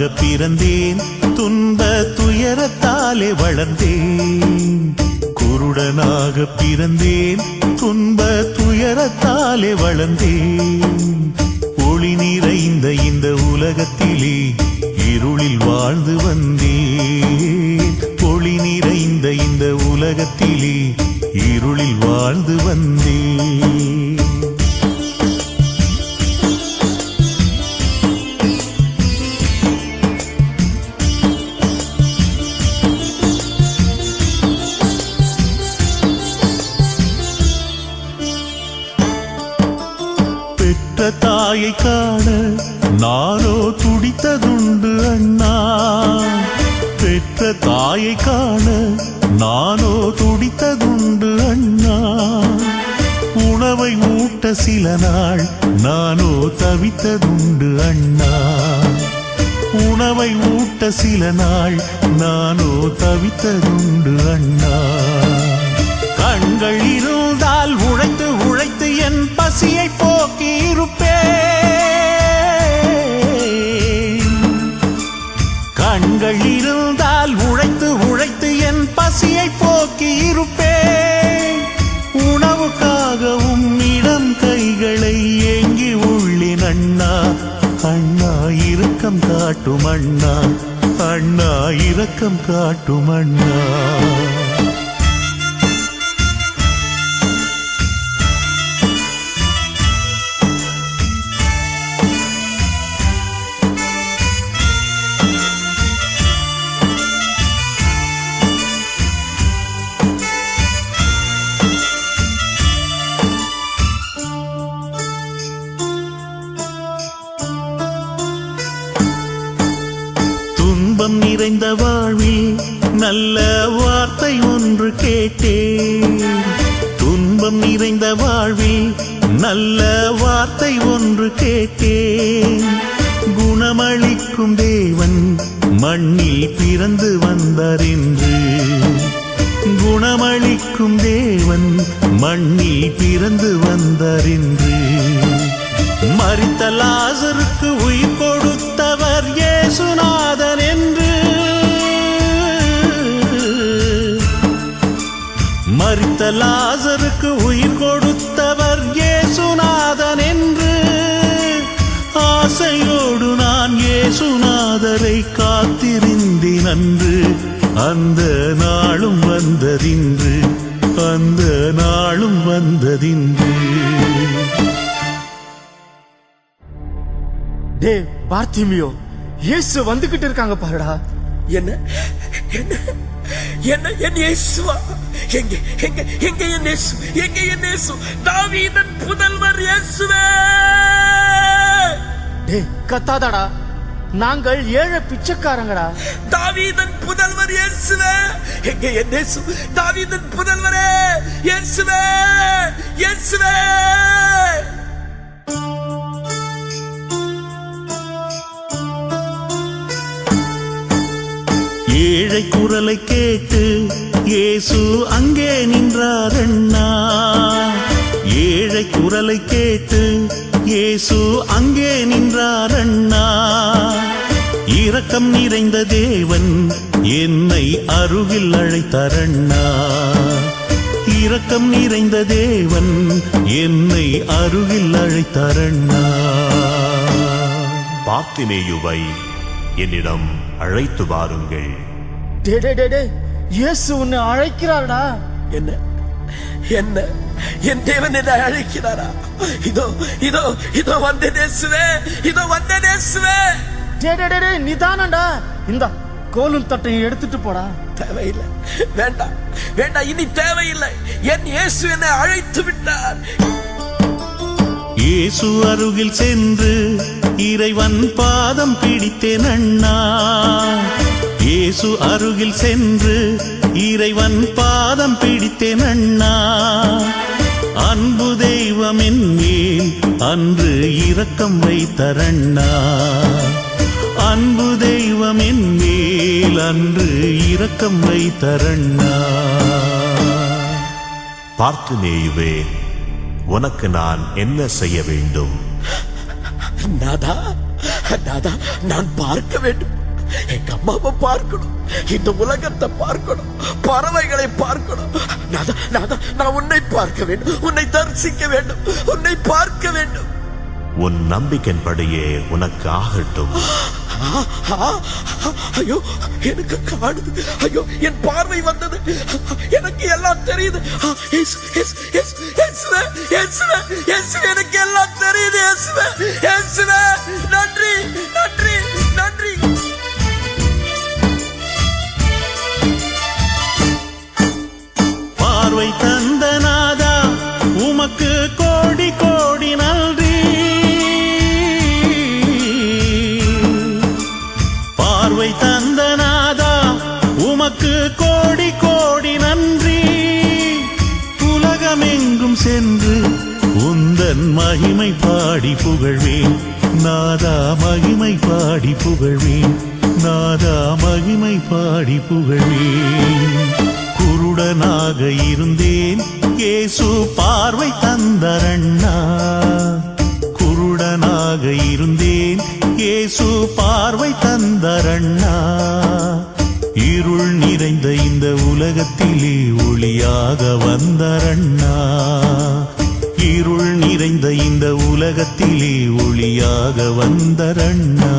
குருடனாக பிறந்தேன் துன்ப துயரத்தாலே வளர்ந்தேன். குருடனாக பிறந்தேன் துன்ப துயரத்தாலே வளர்ந்தேன். ஒளி நிறைந்த இந்த உலகத்திலே இருளில் வாழ்ந்து வந்தேன். ஒளி நிறைந்த இந்த உலகத்திலே இருளில் வாழ்ந்து வந்தேன். தாயை காண நானோ துடித்ததுண்டு அண்ணா. பெற்ற தாயை காண நானோ துடித்ததுண்டு அண்ணா. உணவை ஊட்ட சில நாள் நானோ தவித்ததுண்டு அண்ணா. உணவை ஊட்ட சில நாள் நானோ தவித்ததுண்டு அண்ணா. கண்கள் இருந்தால் உழைத்து உழைத்து பசியை போக்கி இருப்பேன் கண்கள் இருந்தால் உழைத்து உழைத்து என் பசியை போக்கி இருப்பேன் உணவுக்காகவும் இடம் கைகளை ஏங்கி உள்ளின் அண்ணா அண்ணா இரக்கம் காட்டும் அண்ணா அண்ணா இரக்கம் காட்டும் அண்ணா. இந்த வாழ்வில் நல்ல வார்த்தை ஒன்று கேட்டேன். துன்பம் நிறைந்த வாழ்வில் நல்ல வார்த்தை ஒன்று கேட்டேன். குணமளிக்கும் தேவன் மண்ணில் பிறந்து வந்தார் என்று. குணமளிக்கும் தேவன் மண்ணில் பிறந்து வந்தார் என்று. லாசருக்கு உயிர் லாசருக்கு உயிர் கொடுத்தவர் இயேசுநாதன் என்று ஆசையோடு நான் இயேசுநாதரை காத்திருந்தேன் அன்று. அந்த நாளும் வந்ததின்று அந்த நாளும் வந்ததின்று. டே பார்த்திமியோ இயேசு வந்துகிட்டு இருக்காங்க பாருடா. என்ன? என்ன? என்ன என் இயேசுவா? எங்க எங்க எங்க என் இயேசு? எங்க என் இயேசு? தாவீதன் புதல்வர் இயேசுவே! டே கத்தாதடா. நாங்கள் ஏழை பிச்சைக்காரங்கடா. தாவீதன் புதல்வர் இயேசுவே! எங்க என் இயேசு? தாவீதன் புதல்வரே! இயேசுவே! இயேசுவே! குரலை கேட்டு இயேசு அங்கே நின்றார் அண்ணா ஏழை குரலை கேட்டு இயேசு அங்கே நின்றார் அண்ணா இரக்கம் நிறைந்த தேவன் என்னை அருகில் அழைத்தார் அண்ணா இரக்கம் நிறைந்த தேவன் என்னை அருகில் அழைத்தார் அண்ணா பார்த்திமேயுவை என்னிடம் அழைத்து வாருங்கள். டே டே டே டே. இயேசு உன்னை அழைக்கிறார்டா. என்ன? என்ன? என் தேவன் என்னை அழைக்கிறாரா? இதோ இதோ இதோ வந்த நேசுவே இதோ வந்த நேசுவே. டே டே டே டே நிதானம்டா. இந்த கோலும் தட்டையும் எடுத்துட்டு போடா. தேவையில்லை. வேண்டாம் வேண்டாம் இனி தேவையில்லை. என் இயேசு என்னை அழைத்து விட்டார். இயேசு அருகில் சென்று இறைவன் பாதம் பிடித்தேன் அண்ணா. இயேசு அருகில் சென்று இறைவன் பாதம் பிடித்தேன் அண்ணா. அன்பு தெய்வம் என் மேல் அன்று இரக்கம் வைத்தரண்ணா அன்பு தெய்வம் என் மேல் அன்று இரக்கம் வைத்தரண்ணா பார்த்திமேயுவே உனக்கு நான் என்ன செய்ய வேண்டும்? நாதா நாதா நான் பார்க்க வேண்டும். எங்க அம்மாவை பார்க்கணும். இந்த உலகத்தை பார்க்கணும். பறவைகளை பார்க்கணும். நான் உன்னை பார்க்க வேண்டும். உன்னை தரிசிக்க வேண்டும். உன்னை பார்க்க வேண்டும். உன் நம்பிக்கைன்படியே உனக்கு ஆகட்டும். ஐயோ எனக்கு காணுது. ஐயோ என் பார்வை வந்தது. எனக்கு எல்லாம் தெரியுது. எனக்கு எல்லாம் தெரியுது நன்றி நன்றி. மகிமை பாடி புகழ்வேன். நாதா மகிமை பாடி புகழ்வேன். நாதா மகிமை பாடி புகழ்வேன். குருடனாக இருந்தேன். இயேசு பார்வை தந்தரண்ணா. குருடனாக இருந்தேன். இயேசு பார்வை தந்தரண்ணா. இருள் நிறைந்த இந்த உலகத்திலே ஒளியாக வந்தரண்ணா. இருள் நிறைந்த இந்த உலகத்திலே ஒளியாக வந்தரண்ணா